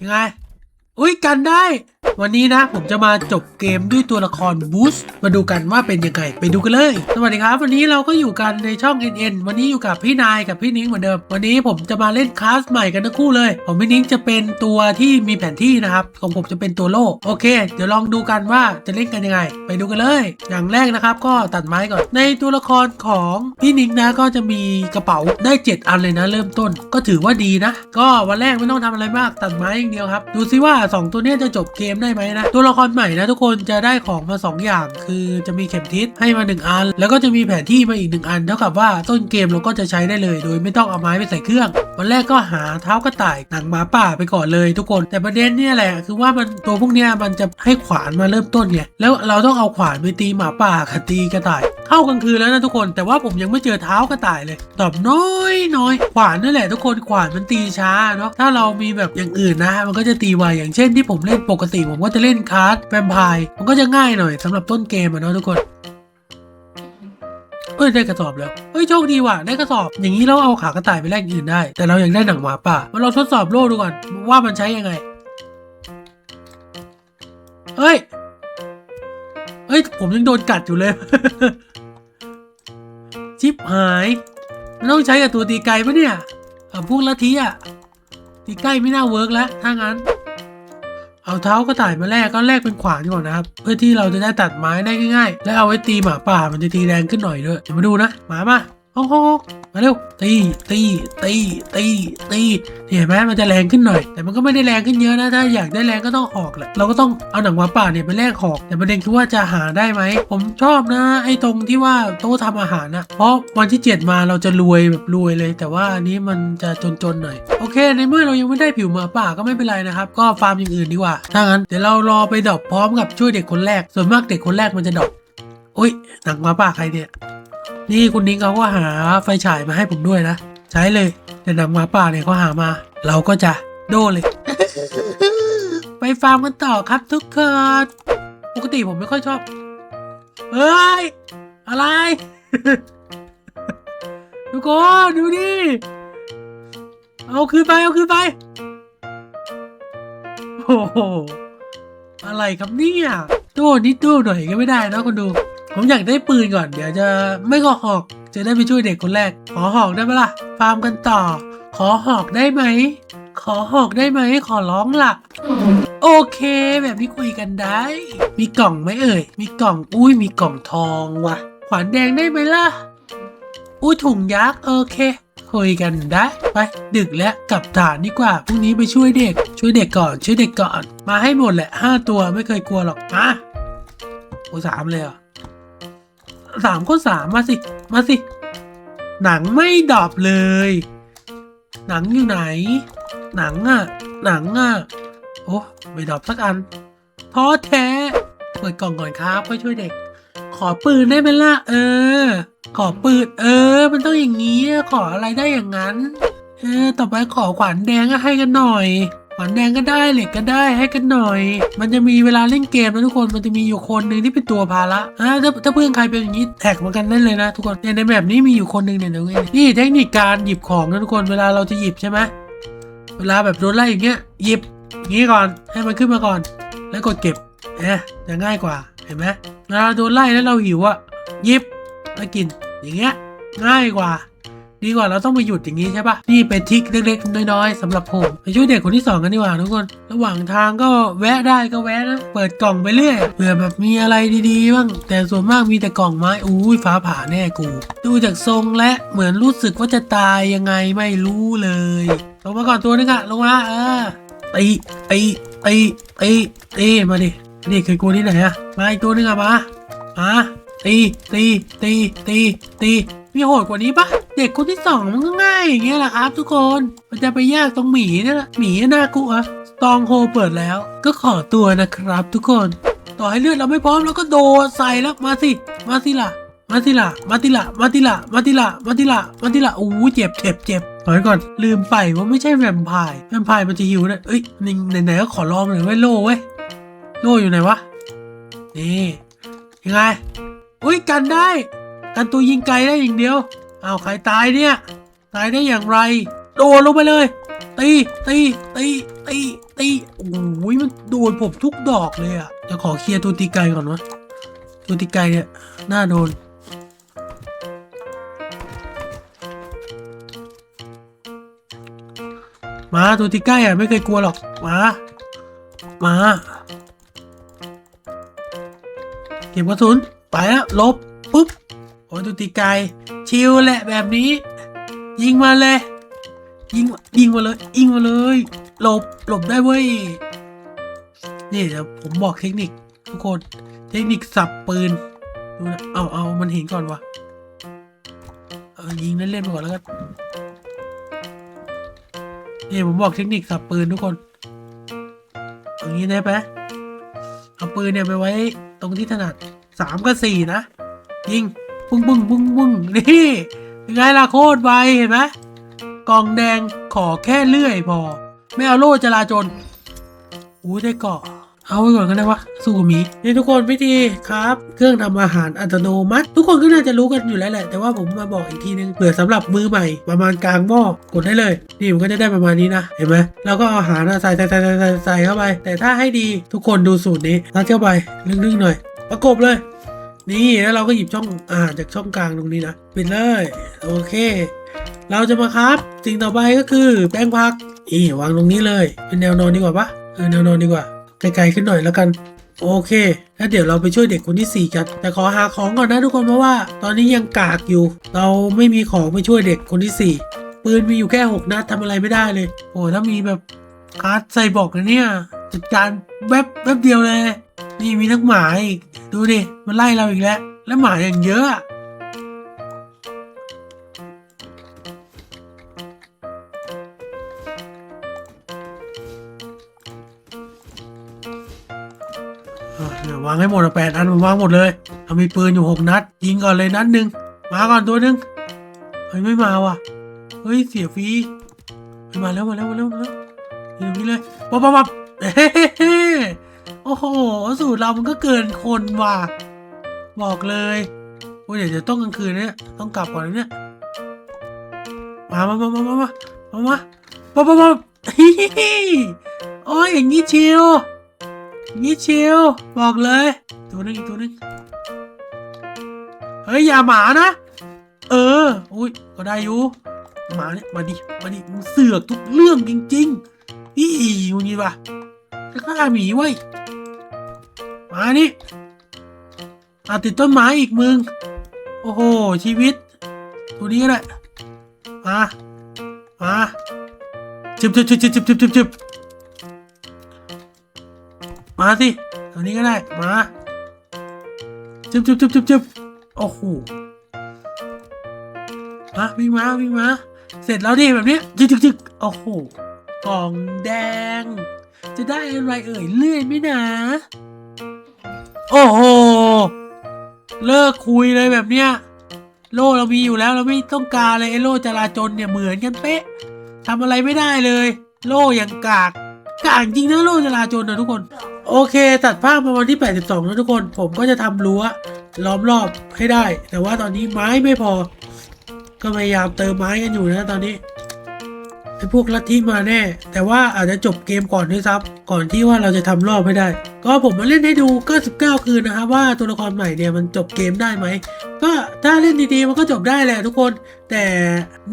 ยังไง อุ้ยกันได้ วันนี้นะผมจะมาจบเกมด้วยตัวละครบูสมาดูกันว่าเป็นยังไงไปดูกันเลย สวัสดีครับ วันนี้เราก็อยู่กันในช่อง NN วันนี้อยู่กับพี่นายกับพี่นิ้งเหมือนเดิม วันนี้ผมจะมาเล่นคลาสใหม่กันทั้งคู่เลยผมพี่นิ้งจะเป็นตัวที่มีแผนที่นะครับของผมจะเป็นตัวโล่โอเค เดี๋ยวลองดูกันว่าจะเล่นกันยังไง ไปดูกันเลย อย่างแรกนะครับก็ตัดไม้ก่อน ในตัวละครของพี่นิ้งนะก็จะมีกระเป๋าได้ 7 อันเลยนะ เริ่มต้นก็ถือว่าดีนะ ก็วันแรกไม่ต้องทำอะไรมากตัดไม้อย่างเดียวครับดูซิว่า 2 ตัวนี้จะจบเกมได้ไหมนะ ตัวละครใหม่นะทุกคนจะได้ของมา 2 อย่าง คือจะมีเข็มทิศให้มา 1 อัน แล้วก็จะมีแผนที่มาอีก 1 อัน เท่ากับว่าต้นเกมเราก็จะใช้ได้เลย โดยไม่ต้องเอาไม้ไปใส่เครื่องวันแรกก็หาเท้ากระต่ายหนังหมาป่าไปก่อนเลยทุกคน แต่ประเด็นเนี่ยแหละคือว่ามันตัวพวกเนี้ยมันจะให้ขวานมาเริ่มต้นไงแล้วเราต้องเอาขวานไปตีหมาป่ากับตีกระต่ายเข้ากลางคืนแล้วนะทุกคนแต่ว่าผมยังไม่เจอเท้ากระต่ายเลย ตอบน้อยน้อยขวานนั่นแหละทุกคนขวานมันตีช้าเนาะถ้าเรามีแบบอย่างอื่นนะ มันก็จะตีไวอย่างเช่นที่ผมเล่นปกติผมก็จะเล่นคาร์ดแวมไพร์มันก็จะง่ายหน่อยสำหรับต้นเกมอะเนาะทุกคนเอ้ยได้กระสอบแล้วเฮ้ยโชคดีว่ะได้กระสอบ อย่างนี้เราเอาขากระต่ายไปแลกอื่นได้ แต่เรายังได้หนังหมาป่ามาลองทดสอบโล่ดูก่อนว่ามันใช้ยังไงเฮ้ยเฮ้ยผมยังโดนกัดอยู่เลยชิปหายมันต้องใช้กับตัวตีไกลปะเนี่ยเอาพวกละทีอะตีใกล้ไม่น่าเวิร์กแล้วถ้างั้น เอาเท้ากระต่ายมาแลกก็แลกเป็นขวานก่อนนะครับ เพื่อที่เราจะได้ตัดไม้ได้ง่ายๆ และเอาไว้ตีหมาป่ามันจะตีแรงขึ้นหน่อยด้วยเดี๋ยวมาดูนะหมามาฮ้องฮ้อง มาเร็วตีตีตีตีตีเห็นไหมมันจะแรงขึ้นหน่อย แต่มันก็ไม่ได้แรงขึ้นเยอะนะถ้าอยากได้แรงก็ต้องหอกแหละเราก็ต้องเอาหนังหมาป่าเนี่ยไปแลกหอก แต่ประเด็นคือว่าจะหาได้ไหมผมชอบนะ ไอ้ตรงที่ว่าโต๊ะทำอาหารนะเพราะวันที่ 7 มาเราจะรวยแบบรวยเลย แต่ว่าอันนี้มันจะจนๆหน่อยโอเค ในเมื่อเรายังไม่ได้ผิวหมาป่าก็ไม่เป็นไรนะครับก็ฟาร์มอย่างอื่นดีกว่าถ้างั้นเดี๋ยวเรารอไปดรอปพร้อมกับช่วยเด็กคนแรกส่วนมากเด็กคนแรกมันจะดรอปอุ้ยหนังหมาป่าใครเนี่ย นี่คุณนิ้งเขาก็หาไฟฉายมาให้ผมด้วยนะ ใช้เลยแต่หนังหมาป่าเนี่ยเขาหามา เราก็จะโดเลย ไปฟาร์มกันต่อครับทุกคนปกติผมไม่ค่อยชอบเฮ้ย อะไร ทุกคนดูดิเอาคืนไป เอาคืนไป โอ้โห อะไรครับเนี่ย ตู้นิดตู้หน่อยก็ไม่ได้นะคนดู ผมอยากได้ปืนก่อนเดี๋ยวจะไม่ขอหอก จะได้ไปช่วยเด็กคนแรก ขอหอกได้ไหมล่ะ ฟาร์มกันต่อ ขอหอกได้ไหม ขอหอกได้ไหม ขอร้องล่ะ โอเค แบบนี้คุยกันได้ มีกล่องไหมเอ่ย มีกล่อง อุ้ย มีกล่องทองว่ะ ขวานแดงได้ไหมล่ะ อุ้ยถุงยักษ์โอเคคุยกันได้ไปดึกแล้วกลับฐานดีกว่าพรุ่งนี้ไปช่วยเด็ก ช่วยเด็กก่อน ช่วยเด็กก่อน มาให้หมดแหละห้าตัวไม่เคยกลัวหรอกมาโอ้สามเลยอะ สามก็สามมาสิ มาสิ หนังไม่ดอบเลย หนังอยู่ไหน หนังอะ หนังอะ โอ้ไม่ดอบสักอันท้อแท้ เปิดกล่องก่อนครับไปช่วยเด็ก ขอปืนได้ไหมล่ะ เออ ขอปืน เออ มันต้องอย่างนี้ ขออะไรได้อย่างนั้น เออ ต่อไปขอขวานแดงให้กันหน่อย ขวานแดงก็ได้เหล็กก็ได้ให้กันหน่อย มันจะมีเวลาเล่นเกมนะทุกคนมันจะมีอยู่คนหนึ่งที่เป็นตัวภาระอ่าถ้าถ้าเพื่อนใครเป็นอย่างนี้แท็กมากันได้เลยนะทุกคนเนี่ยในแบบนี้มีอยู่คนหนึ่งเนี่ยเดี๋ยวนี้นี่เทคนิคการหยิบของนะทุกคนเวลาเราจะหยิบใช่ไหมเวลาแบบโดนไล่อย่างเงี้ยหยิบอย่างงี้ก่อนให้มันขึ้นมาก่อน แล้วกดเก็บเอ๊ะจะง่ายกว่าเห็นไหมเวลาโดนไล่แล้วเราหิวอะหยิบแล้วกินอย่างเงี้ยง่ายกว่า ดีกว่าเราต้องไปหยุดอย่างนี้ใช่ปะนี่เป็นทริคเล็กๆน้อยๆสำหรับผมไปช่วยเด็กคนที่สองกันดีกว่าทุกคน ระหว่างทางก็แวะได้ก็แวะนะ เปิดกล่องไปเรื่อยเผื่อแบบมีอะไรดีๆบ้างแต่ส่วนมากมีแต่กล่องไม้อุ้ยฟ้าผ่าแน่กู ดูจากทรงและเหมือนรู้สึกว่าจะตายยังไงไม่รู้เลยลงมาก่อนตัวนึงอะลงมาเออตีตีตีตีตีมาดินี่เคยกลัวที่ไหนอะมาอีกตัวนึงอะมามาตีตีตีตีตี มีโหดกว่านี้ปะเด็กคนที่สองมันก็ง่ายอย่างเงี้ยแหละครับทุกคน มันจะไปยากตรงหมีนี่แหละหมีน่ากลัวสตองโฮเปิดแล้ว ก็ขอตัวนะครับ ทุกคน ต่อให้เลือดเราไม่พร้อมเราก็โดดใส่แล้วมาสิ มาสิล่ะ มาสิล่ะ มาติล่ะ มาติล่ะ มาติล่ะ มาติล่ะ มาติล่ะโอ้เจ็บเจ็บเจ็บถอยก่อนลืมไปว่าไม่ใช่แวมไพร์แวมไพร์มันจะหิวนะเอ้ยไหนๆก็ขอลองหน่อยไว้โล่เว้ยโล่อยู่ไหนวะนี่ยังไงอุ้ยกันได้ กันตัวยิงไกลได้อย่างเดียวอ้าวใครตายเนี่ย ตายได้อย่างไร โดดลงไปเลย ตีตีตีตีตีโอ้ยมันโดนผมทุกดอกเลยอะจะขอเคลียร์ตัวตีไก่ก่อนวะตัวตีไก่เนี่ยน่าโดนมาตัวตีใกล้อะไม่เคยกลัวหรอกมามาเก็บกระสุนไปแล้วลบ โอ้ตัวตีไกลชิลแหละแบบนี้ ยิงมาเลย ยิงยิงมาเลยยิงมาเลยหลบหลบได้เว้ยนี่เดี๋ยวผมบอกเทคนิคทุกคนเทคนิคสับปืนดูนะเอาเอามันเห็นก่อนวะเออยิงเล่นๆไปก่อนแล้วกันนี่ผมบอกเทคนิคสับปืนทุกคนเอางนี้ได้ไหมเอาปืนเนี่ยไปไว้ตรงที่ถนัดสามกับสี่นะ ยิง ปุ้งปุ้งปุ้งปุ้งนี่ยังไงล่ะโคตรไวเห็นไหมกล่องแดงขอแค่เลื่อยพอ ไม่เอาโล่จราจนอุ้ได้เกาะเอาไว้ก่อนก็ได้วะสู้กับมีนี่ทุกคนวิธีครับ เครื่องทำอาหารอัตโนมัติ ทุกคนก็น่าจะรู้กันอยู่แล้วแหละ แต่ว่าผมมาบอกอีกทีนึงเผื่อสำหรับมือใหม่ ประมาณกลางหม้อกดได้เลย นี่มันก็จะได้ประมาณนี้นะ เห็นไหมเราก็เอาอาหารอะใส่ใส่ใส่ใส่ใส่ใส่เข้าไป แต่ถ้าให้ดีทุกคนดูสูตรนี้รัดเข้าไปลึกๆหน่อย ประกบเลย นี่แล้วเราก็หยิบช่องอาหาจากช่องกลางตรงนี้นะปิดเลยโอเค เราจะมาครับสิ่งต่อไปก็คือแป้งพักอีวางตรงนี้เลย เป็นแนวนอนดีกว่าปะเออแนวนอนดีกว่าไกลๆขึ้นหน่อยแล้วกันโอเค แล้วเดี๋ยวเราไปช่วยเด็กคนที่ 4 กัน แต่ขอหาของก่อนนะทุกคนเพราะว่า ตอนนี้ยังกากอยู่ เราไม่มีของไปช่วยเด็กคนที่ 4 ปืนมีอยู่แค่ 6 นัดทำอะไรไม่ได้เลย โอ้ถ้ามีแบบการ์ดใส่บอกนะเนี่ย จัดการแวบแวบเดียวเลย นี่มีทั้งหมาอีก ดูดิ มันไล่เราอีกแล้ว แล้วหมาอย่างเยอะอะเนี่ยวางให้หมดอะแปดอันผมวางหมดเลยเอามีปืนอยู่หกนัด ยิงก่อนเลยนัดหนึ่งมาก่อนตัวหนึ่งเฮ้ยไม่มาว่ะ เฮ้ยเสียฟรีมาแล้วมาแล้วมาแล้วมาแล้วอยู่ตรงนี้เลยปั๊บปั๊บปั๊บเฮ้ โห สูตรเรามันก็เกินคนว่ะ บอกเลยโอ้ยเดี๋ยวจะต้องกลางคืนเนี่ยต้องกลับก่อนเนี่ย มามามามามามามามาปั๊บปั๊บปั๊บฮิฮิโอ้ยอย่างนี้ชิลนี่ชิวบอกเลย ตัวนึงตัวนึงเฮ้ยอย่าหมานะ เออ อุ้ยก็ได้อยู่หมาเนี่ยมาดิมาดิมึงเสือกทุกเรื่องจริงๆอีมึงนี่ปะจะฆ่าหมีไว้ มานี่อาติดต้นไม้อีกมึง โอ้โห ชีวิต ตัวนี้ก็ได้มา มาจิบจิบจิบจิบจิบจิบจิบจิบมาสิตัวนี้ก็ได้ มาจึบจึบจึบจึบจึบโอ้โหมาวิ่งมาวิ่งมา เสร็จแล้วดิแบบนี้จึกจึกจึกโอ้โหกล่องแดง จะได้อะไรเอ่ยเลื่อยไหมนะ อ้โห เลิกคุยเลยแบบเนี้ย โล่เรามีอยู่แล้วเราไม่ต้องการเลยไอ้โล่จราจรเนี่ยเหมือนกันเป๊ะทำอะไรไม่ได้เลย โล่อย่างกากกากจริงนะโล่จราจรนะทุกคน โอเค ตัดภาพมาวันที่ 82แล้วทุกคน ผมก็จะทำรั้วล้อมรอบให้ได้ แต่ว่าตอนนี้ไม้ไม่พอ ก็พยายามเติมไม้กันอยู่นะตอนนี้ ไอ้พวกลัทธิมาแน่ แต่ว่าอาจจะจบเกมก่อนด้วยซ้ำก่อนที่ว่าเราจะทำรอบไม่ได้ ก็ผมมาเล่นให้ดู 99 คืนนะครับว่าตัวละครใหม่เนี่ยมันจบเกมได้ไหม ก็ถ้าเล่นดีๆ มันก็จบได้แหละทุกคน แต่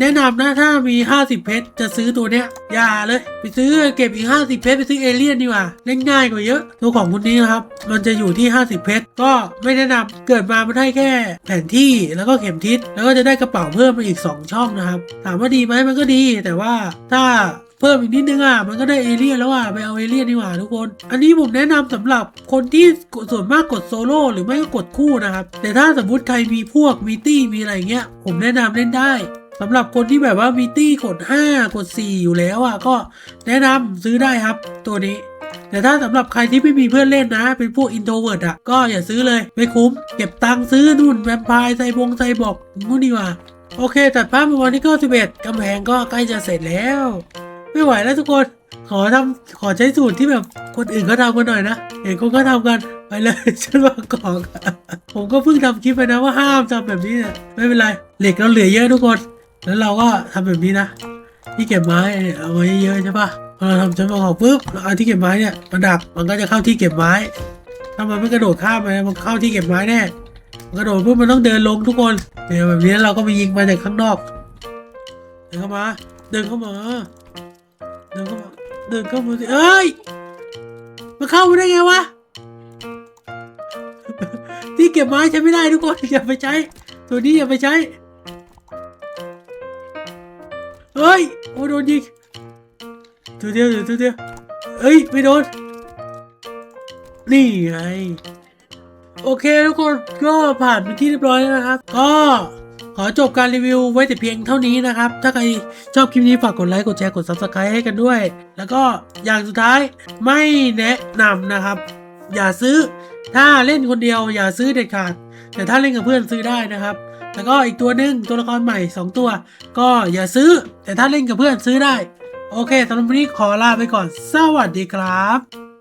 แนะนำนะถ้ามี 50 เพชรจะซื้อตัวเนี้ย อย่าเลย ไปซื้อเก็บอีก 50 เพชรไปซื้อเอเลี่ยนดีกว่า เล่นง่ายกว่าเยอะ ตัวของคนนี้นะครับ มันจะอยู่ที่ 50 เพชรก็ไม่แนะนำเกิดมามันได้แค่แผนที่แล้วก็เข็มทิศแล้วก็จะได้กระเป๋าเพิ่มมาอีก 2 ช่องนะครับ ถามว่าดีไหมมันก็ดี แต่ว่าถ้า เพิ่มอีกนิดนึงอะมันก็ได้เอเลี่ยนแล้วอะไปเอาเอเลี่ยนดีกว่าทุกคน อันนี้ผมแนะนำสำหรับคนที่ส่วนมากกดโซโล่หรือไม่ก็กดคู่นะครับ แต่ถ้าสมมติใครมีพวกมีตี้มีอะไรเงี้ย ผมแนะนำเล่นได้สำหรับคนที่แบบว่ามีตี้กด 5 กด 4 อยู่แล้วอะก็แนะนำซื้อได้ครับตัวนี้แต่ถ้าสำหรับใครที่ไม่มีเพื่อนเล่นนะ เป็นพวกอินโทรเวิร์ดอะ ก็อย่าซื้อเลย ไม่คุ้ม เก็บตังค์ซื้อนู่นแวมไพร์ไซบงไซบอกนู่นดีกว่า โอเคตัดภาพมาวันที่91กำแพงก็ใกล้จะเสร็จแล้ว ไม่ไหวแล้วทุกคน ขอทำขอใช้สูตรที่แบบคนอื่นเขาทำกันหน่อยนะเห็นคนก็ทำกันไปเลยฉันวางกล่องผมก็เพิ่งทำคลิปไปนะว่าห้ามทำแบบนี้เนี่ยไม่เป็นไรเหล็กเราเหลือเยอะทุกคน แล้วเราก็ทำแบบนี้นะที่เก็บไม้เอาไว้เยอะใช่ปะพอเราทำชั้นวางของปุ๊บเราเอาที่เก็บไม้เนี่ยมาดักมันก็จะเข้าที่เก็บไม้ ถ้ามันไม่กระโดดข้ามไปมันเข้าที่เก็บไม้แน่มันกระโดดปุ๊บมันต้องเดินลงทุกคนเดี๋ยวแบบนี้เราก็ไปยิงมาจากข้างนอกเดินเข้ามา เดินเข้ามา เดินเข้ามาเดินเข้ามาสิเอ้ยมันเข้ามาได้ไงวะ ที่เก็บไม้ใช้ไม่ได้ทุกคนอย่าไปใช้ ตัวนี้อย่าไปใช้เฮ้ยโอ้โดนยิงตัวเดียวเดี๋ยวตัวเดียวเอ้ยไม่โดนนี่ไงโอเคทุกคนก็ผ่านไปที่เรียบร้อยแล้วนะครับ ก็ ขอจบการรีวิวไว้แต่เพียงเท่านี้นะครับ ถ้าใครชอบคลิปนี้ฝากกดไลค์ กดแชร์ กด subscribe ให้กันด้วย แล้วก็อย่างสุดท้ายไม่แนะนำนะครับ อย่าซื้อ ถ้าเล่นคนเดียวอย่าซื้อเด็ดขาด แต่ถ้าเล่นกับเพื่อนซื้อได้นะครับ แล้วก็อีกตัวหนึ่งตัวละครใหม่ 2 ตัว ก็อย่าซื้อ แต่ถ้าเล่นกับเพื่อนซื้อได้ โอเคสำหรับวันนี้ขอลาไปก่อน สวัสดีครับ